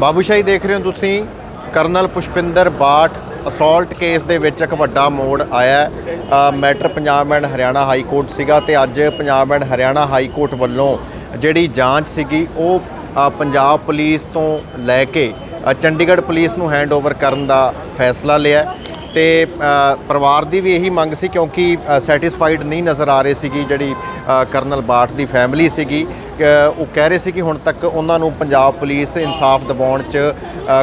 ਬਾਬੂਸ਼ਾਹੀ ਦੇਖ ਰਹੇ ਹੋ ਤੁਸੀਂ colonel Pushpinder Bath assault case ਦੇ ਵਿੱਚ ਇੱਕ ਵੱਡਾ ਮੋੜ ਆਇਆ matter Punjab and Haryana high court ਸੀਗਾ ਤੇ ਅੱਜ Punjab and Haryana high court ਵੱਲੋਂ ਜਿਹੜੀ ਜਾਂਚ ਸੀਗੀ ਉਹ ਪੰਜਾਬ ਪੁਲਿਸ ਤੋਂ ਲੈ ਕੇ ਚੰਡੀਗੜ੍ਹ ਪੁਲਿਸ ਨੂੰ ਹੈਂਡਓਵਰ ਕਰਨ ਦਾ ਫੈਸਲਾ ਲਿਆ ਤੇ ਪਰਿਵਾਰ ਦੀ ਵੀ ਇਹੀ ਮੰਗ ਸੀ ਕਿਉਂਕਿ ਸੈਟੀਸਫਾਈਡ ਨਹੀਂ ਨਜ਼ਰ ਆ ਰਹੀ ਸੀਗੀ ਜਿਹੜੀ ਕਰਨਲ ਬਾਠ ਦੀ ਫੈਮਿਲੀ ਸੀਗੀ ਉਹ ਕਹਿ ਰਹੇ ਸੀ ਕਿ ਹੁਣ ਤੱਕ ਉਹਨਾਂ ਨੂੰ ਪੰਜਾਬ ਪੁਲਿਸ ਇਨਸਾਫ ਦਿਵਾਉਣ 'ਚ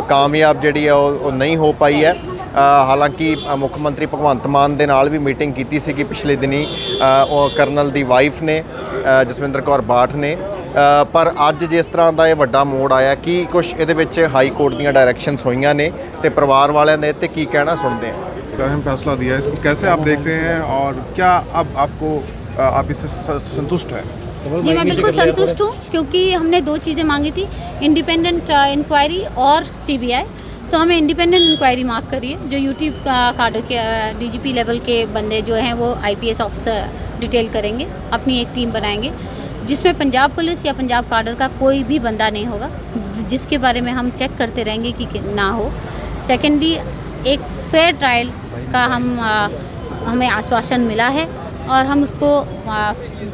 ਕਾਮਯਾਬ ਜਿਹੜੀ ਆ ਉਹ ਨਹੀਂ ਹੋ ਪਾਈ ਹੈ ਹਾਲਾਂਕਿ ਮੁੱਖ ਮੰਤਰੀ ਭਗਵੰਤ ਮਾਨ ਦੇ ਨਾਲ ਵੀ ਮੀਟਿੰਗ ਕੀਤੀ ਸੀ ਕਿ ਪਿਛਲੇ ਦਿਨੀ ਉਹ ਕਰਨਲ ਦੀ ਵਾਈਫ ਨੇ ਜਸਵਿੰਦਰ ਕੌਰ ਬਾਠ ਨੇ ਪਰ ਅੱਜ ਜਿਸ ਤਰ੍ਹਾਂ ਦਾ ਇਹ ਵੱਡਾ ਮੋੜ ਆਇਆ ਕਿ ਕੁਝ ਇਹਦੇ ਵਿੱਚ ਹਾਈ ਕੋਰਟ ਦੀਆਂ ਡਾਇਰੈਕਸ਼ਨਸ ਹੋਈਆਂ ਨੇ ਤੇ ਪਰਿਵਾਰ ਵਾਲਿਆਂ ਨੇ ਤੇ ਕੀ ਕਹਿਣਾ ਸੁਣਦੇ ਆ ਅਹਿਮ ਫੈਸਲਾ ਦਿਆ ਇਸ ਨੂੰ ਕਿਵੇਂ ਆਪ ਦੇਖਦੇ हैं ਔਰ ਕੀ अब ਆਪਕੋ ਆਪ ਇਸ ਸੰਤੁਸ਼ਟ ਹੈ जी मैं बिल्कुल संतुष्ट हूँ क्योंकि हमने दो चीज़ें मांगी थी इंडिपेंडेंट इंक्वायरी uh, और सीबीआई तो हमें इंडिपेंडेंट इंक्वायरी मार्क करिए जो यूट्यूब कार्ड के डीजीपी uh, लेवल के बंदे जो हैं वो आईपीएस ऑफिसर डिटेल करेंगे अपनी एक टीम बनाएंगे जिसमें पंजाब पुलिस या पंजाब कार्डर का कोई भी बंदा नहीं होगा जिसके बारे में हम चेक करते रहेंगे कि ना हो सेकेंडली एक फेयर ट्रायल का हम uh, हमें आश्वासन मिला है और हम उसको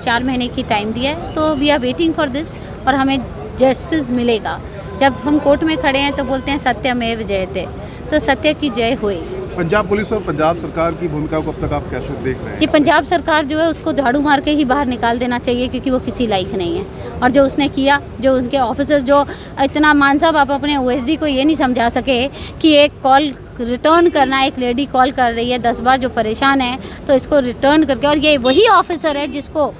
चार महीने की टाइम दिया है तो we are waiting for this और हमें जस्टिस मिलेगा जब हम कोर्ट में खड़े हैं तो बोलते हैं सत्य में जयते तो सत्य की जय हुई पंजाब पुलिस और पंजाब सरकार की भूमिका को अब तक आप कैसे देख रहे हैं जी पंजाब सरकार जो है उसको झाड़ू मार के ही बाहर निकाल देना चाहिए क्योंकि वो किसी लायक नहीं है और जो उसने किया जो उनके ऑफिसर्स जो इतना मान साहब आप अपने ओ को ये नहीं समझा सके कि एक कॉल रिटर्न करना एक लेडी कॉल कर रही है दस बार जो परेशान है तो इसको रिटर्न करके और ये वही ऑफिसर है जिसको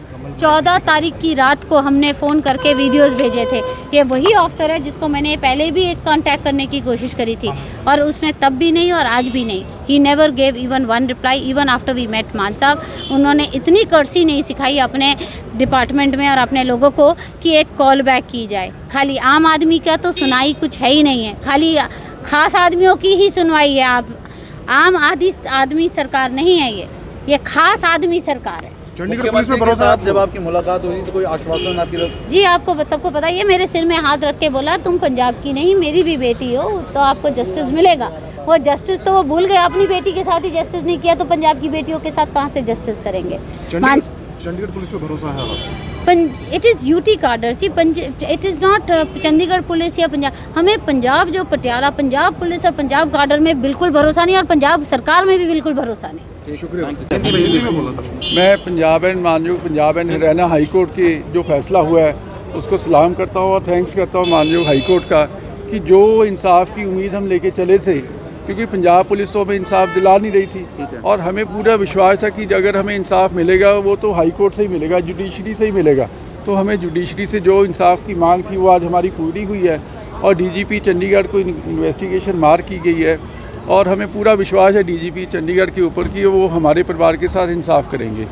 चौदह तारीख की रात को हमने फ़ोन करके वीडियोस भेजे थे ये वही ऑफिसर है जिसको मैंने पहले भी एक कांटेक्ट करने की कोशिश करी थी और उसने तब भी नहीं और आज भी नहीं ही never gave even one reply even after we met Mann साहब उन्होंने इतनी कर्सी नहीं सिखाई अपने डिपार्टमेंट में और अपने लोगों को कि एक कॉल बैक की जाए खाली आम आदमी का तो सुनाई कुछ है ही नहीं है खाली खास आदमियों की ही सुनवाई है आप आम आदि आदमी सरकार नहीं है ये ये खास आदमी सरकार है भरोसा जब आपकी मुलाकात हुई तो कोई आश्वासन आपकी जी आपको सबको पता ये मेरे सिर में हाथ रख के बोला तुम पंजाब की नहीं मेरी भी बेटी हो तो आपको जस्टिस मिलेगा वो जस्टिस तो वो भूल गए अपनी बेटी के साथ ही जस्टिस नहीं किया तो पंजाब की बेटियों के साथ कहाँ से जस्टिस करेंगे चंडीगढ़ पुलिस पे भरोसा है it is UT cadre it is not Chandigarh police या पंजाब हमें पंजाब जो पटियाला पंजाब पुलिस और पंजाब कार्डर में बिल्कुल भरोसा नहीं और पंजाब सरकार में भी बिल्कुल भरोसा नहीं मैं पंजाब एंड मानजू Punjab and Haryana high court की जो फैसला हुआ है उसको सलाम करता हूँ और थैंक्स करता हूँ मानजू हाई कोर्ट का कि जो इंसाफ की उम्मीद हम लेके चले थे क्योंकि पंजाब पुलिस तो हमें इंसाफ दिला नहीं रही थी और हमें पूरा विश्वास था कि अगर हमें इंसाफ मिलेगा वो तो हाई कोर्ट से ही मिलेगा जुडिशरी से ही मिलेगा तो हमें जुडिशरी से जो इंसाफ की मांग थी वो आज हमारी पूरी हुई है और डीजीपी चंडीगढ़ को इन्वेस्टिगेशन मार की गई है और हमें पूरा विश्वास है डीजीपी चंडीगढ़ के ऊपर कि वो हमारे परिवार के साथ इंसाफ करेंगे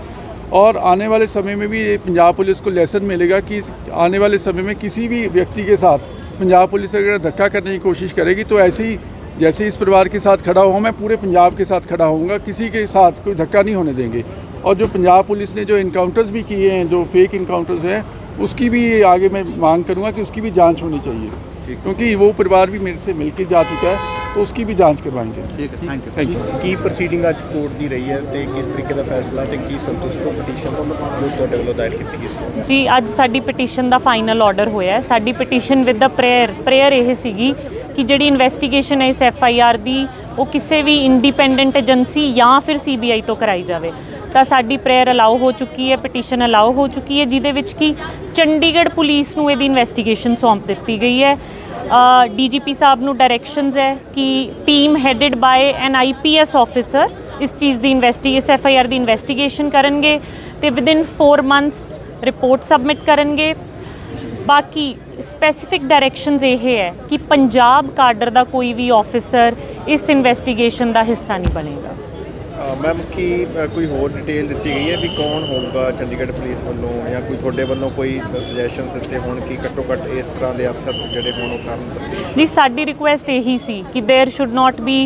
और आने वाले समय में भी पंजाब पुलिस को लेसन मिलेगा कि आने वाले समय में किसी भी व्यक्ति के साथ पंजाब पुलिस अगर धक्का करने की कोशिश करेगी तो ऐसी जैसे इस परिवार के साथ खड़ा हुआ मैं पूरे पंजाब के साथ खड़ा होऊंगा किसी के साथ कोई धक्का नहीं होने देंगे और जो पंजाब पुलिस ने जो इनकाउंटर्स भी किए हैं जो फेक इनकाउंटर्स हैं उसकी भी आगे मैं मांग करूँगा कि उसकी भी जाँच होनी चाहिए क्योंकि वो परिवार भी मेरे से मिलकर जा चुका है तो उसकी ਵੀ ਜਾਂਚ करवाएंगे ਠੀਕ ਹੈ ਥੈਂਕ ਯੂ ਕੀ ਪ੍ਰੋਸੀਡਿੰਗ ਅੱਜ ਕੋਰਟ ਦੀ ਰਹੀ ਹੈ ਤੇ ਕਿਸ ਤਰੀਕੇ ਦਾ ਫੈਸਲਾ ਤੇ ਕੀ ਸੰਤੁਸ਼ਟ ਹੋ ਪਟੀਸ਼ਨ ਜੋ ਤੁਹਾਡੇ ਵੱਲੋਂ ਦਾਇਰ ਕੀਤੀ ਗਈ ਸੀ ਜੀ ਅੱਜ ਸਾਡੀ ਪਟੀਸ਼ਨ ਦਾ ਫਾਈਨਲ ਆਰਡਰ ਹੋਇਆ ਹੈ ਸਾਡੀ petition with the prayer prayer ਇਹ ਸੀਗੀ ਕਿ ਜਿਹੜੀ ਇਨਵੈਸਟੀਗੇਸ਼ਨ ਹੈ ਇਸ ਐਫ ਆਈ ਆਰ ਦੀ ਉਹ ਕਿਸੇ ਵੀ ਇੰਡੀਪੈਂਡੈਂਟ ਏਜੰਸੀ ਜਾਂ ਫਿਰ ਸੀ ਬੀ ਆਈ ਤੋਂ ਕਰਾਈ ਜਾਵੇ ਤਾਂ ਸਾਡੀ ਪ੍ਰੇਅਰ ਅਲਾਉ ਹੋ ਚੁੱਕੀ ਹੈ ਪਟੀਸ਼ਨ ਅਲਾਉ ਹੋ ਚੁੱਕੀ ਹੈ ਜਿਹਦੇ ਵਿੱਚ ਕਿ ਚੰਡੀਗੜ੍ਹ ਪੁਲਿਸ ਨੂੰ ਇਹਦੀ ਇਨਵੈਸਟੀਗੇਸ਼ਨ ਸੌਂਪ ਦਿੱਤੀ ਗਈ ਹੈ ਡੀਜੀਪੀ ਸਾਹਿਬ ਨੂੰ ਡਾਇਰੈਕਸ਼ਨਸ ਹੈ ਕਿ team headed by an IPS officer ਇਸ ਚੀਜ਼ ਦੀ ਇਨਵੈਸਟੀ ਇਸ ਐਫਆਈਆਰ ਦੀ ਇਨਵੈਸਟੀਗੇਸ਼ਨ ਕਰਨਗੇ ਤੇ within 4 months report submit ਕਰਨਗੇ ਬਾਕੀ ਸਪੈਸੀਫਿਕ ਡਾਇਰੈਕਸ਼ਨਸ ਇਹ ਹੈ ਕਿ ਪੰਜਾਬ ਕਾਡਰ ਦਾ ਕੋਈ ਵੀ ਆਫੀਸਰ ਇਸ ਇਨਵੈਸਟੀਗੇਸ਼ਨ ਦਾ ਹਿੱਸਾ ਨਹੀਂ ਬਣੇਗਾ ਮੈਮ ਕੀ ਕੋਈ ਹੋਰ ਡਿਟੇਲ ਦਿੱਤੀ ਗਈ ਹੈ ਵੀ ਕੌਣ ਹੋਊਗਾ ਚੰਡੀਗੜ੍ਹ ਪੁਲਿਸ ਵੱਲੋਂ ਜਾਂ ਕੋਈ ਤੁਹਾਡੇ ਵੱਲੋਂ ਕੋਈ ਸੁਜੈਸ਼ਨਸ ਦਿੱਤੇ ਹੋਣ ਕਿ ਘੱਟੋ ਘੱਟ ਇਸ ਤਰ੍ਹਾਂ ਦੇ ਅਫਸਰ ਜਿਹੜੇ ਹੋਣ ਉਹ ਕਰਨ ਜੀ ਸਾਡੀ ਰਿਕੁਐਸਟ ਇਹੀ ਸੀ ਕਿ there should not be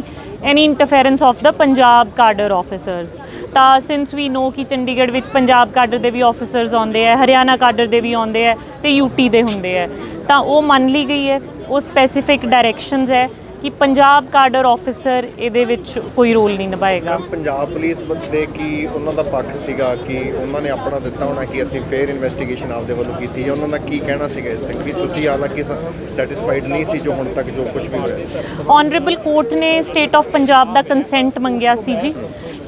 any interference of the Punjab cadre officers ਤਾਂ ਸਿੰਸ ਵੀ ਨੋ ਕਿ ਚੰਡੀਗੜ੍ਹ ਵਿੱਚ ਪੰਜਾਬ ਕਾਡਰ ਦੇ ਵੀ ਆਫੀਸਰਸ ਆਉਂਦੇ ਆ ਹਰਿਆਣਾ ਕਾਡਰ ਦੇ ਵੀ ਆਉਂਦੇ ਆ ਤੇ ਯੂਟੀ ਦੇ ਹੁੰਦੇ ਆ ਤਾਂ ਉਹ ਮੰਨ ਲਈ ਗਈ ਹੈ ਉਹ ਸਪੈਸੀਫਿਕ ਡਾਇਰੈਕਸ਼ਨਸ ਹੈ ਕਿ ਪੰਜਾਬ ਕਾਡਰ ਆਫੀਸਰ ਇਹਦੇ ਵਿੱਚ ਕੋਈ ਰੋਲ ਨਹੀਂ ਨਿਭਾਏਗਾ ਪੰਜਾਬ ਪੁਲਿਸ ਬੰਦੇ ਕੀ ਉਹਨਾਂ ਦਾ ਪੱਖ ਸੀਗਾ ਕਿ ਉਹਨਾਂ ਨੇ ਆਪਣਾ ਦਿੱਤਾ ਹੋਣਾ ਕਿ ਅਸੀਂ ਫੇਅਰ ਇਨਵੈਸਟੀਗੇਸ਼ਨ ਆਪਦੇ ਵੱਲੋਂ ਕੀਤੀ ਹੈ ਉਹਨਾਂ ਦਾ ਕੀ ਕਹਿਣਾ ਸੀਗਾ ਇਸ ਤੇ ਕਿ ਤੁਸੀਂ ਕਿ ਸੈਟੀਸਫਾਈਡ ਨਹੀਂ ਸੀ ਜੋ ਹੁਣ ਤੱਕ ਜੋ ਕੁਝ ਵੀ ਹੋਇਆ ਆਨਰੇਬਲ ਕੋਰਟ ਨੇ ਸਟੇਟ ਆਫ ਪੰਜਾਬ ਦਾ ਕੰਸੈਂਟ ਮੰਗਿਆ ਸੀ ਜੀ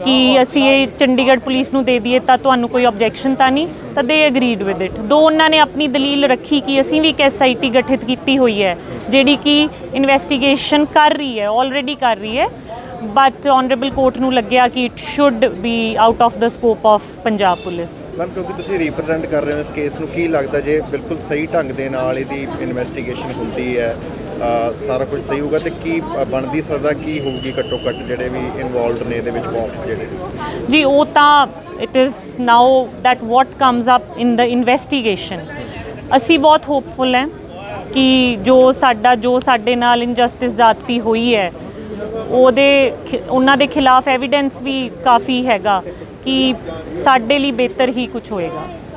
ਕਿ ਅਸੀਂ ਇਹ ਚੰਡੀਗੜ੍ਹ ਪੁਲਿਸ ਨੂੰ ਦੇ ਦਈਏ ਤਾਂ ਤੁਹਾਨੂੰ ਕੋਈ ਆਬਜੈਕਸ਼ਨ ਤਾਂ ਨਹੀਂ ਤਾਂ ਦੇ ਅਗਰੀਡ ਵਿਦ ਇਟ ਦੋ ਉਹਨਾਂ ਨੇ ਆਪਣੀ ਦਲੀਲ ਰੱਖੀ ਕਿ ਅਸੀਂ ਵੀ ਇੱਕ ਐਸਆਈਟੀ ਗਠਿਤ ਕੀਤੀ ਹੋਈ ਹੈ ਜਿਹੜੀ ਕਿ ਇਨਵੈਸਟੀਗੇਸ਼ਨ ਕਰ ਰਹੀ ਹੈ ਆਲਰੇਡੀ ਕਰ ਰਹੀ ਹੈ ਬਟ ਆਨਰੇਬਲ ਕੋਰਟ ਨੂੰ ਲੱਗਿਆ ਕਿ it should be out of the scope of Punjab police ma'am ਕਿਉਂਕਿ ਤੁਸੀਂ ਰਿਪਰੈਜ਼ੈਂਟ ਕਰ ਰਹੇ ਹੋ ਇਸ ਕੇਸ ਨੂੰ ਕੀ ਲੱਗਦਾ ਜੇ ਬਿਲਕੁਲ ਸਹੀ ਢੰਗ ਦੇ ਨਾਲ ਇਹਦੀ ਇਨਵੈਸਟੀਗੇਸ਼ਨ ਹੁੰਦੀ ਹੈ ਸਾਰਾ ਕੁਝ ਸਹੀ ਹੋਊਗਾ ਤੇ ਕੀ ਬਣਦੀ ਸਜ਼ਾ ਕੀ ਹੋਊਗੀ ਘੱਟੋ ਘੱਟ ਜਿਹੜੇ ਵੀ ਇਨਵੋਲਡ ਨੇ ਇਹਦੇ ਵਿੱਚ ਮੌਬਸ ਜਿਹੜੇ ਜੀ ਉਹ ਤਾਂ it is now that what comes up in the investigation ਅਸੀਂ ਬਹੁਤ ਹੋਪਫੁਲ ਹਾਂ ਕਿ ਜੋ ਸਾਡਾ ਜੋ ਸਾਡੇ ਨਾਲ ਇਨਜਸਟਿਸ ਜ਼ਾਤੀ ਹੋਈ ਹੈ ਉਹਦੇ ਉਹਨਾਂ ਦੇ ਖਿਲਾਫ ਐਵੀਡੈਂਸ ਵੀ ਕਾਫੀ ਹੈਗਾ ਕਿ ਸਾਡੇ ਲਈ ਬਿਹਤਰ ਹੀ ਕੁਝ ਹੋਏਗਾ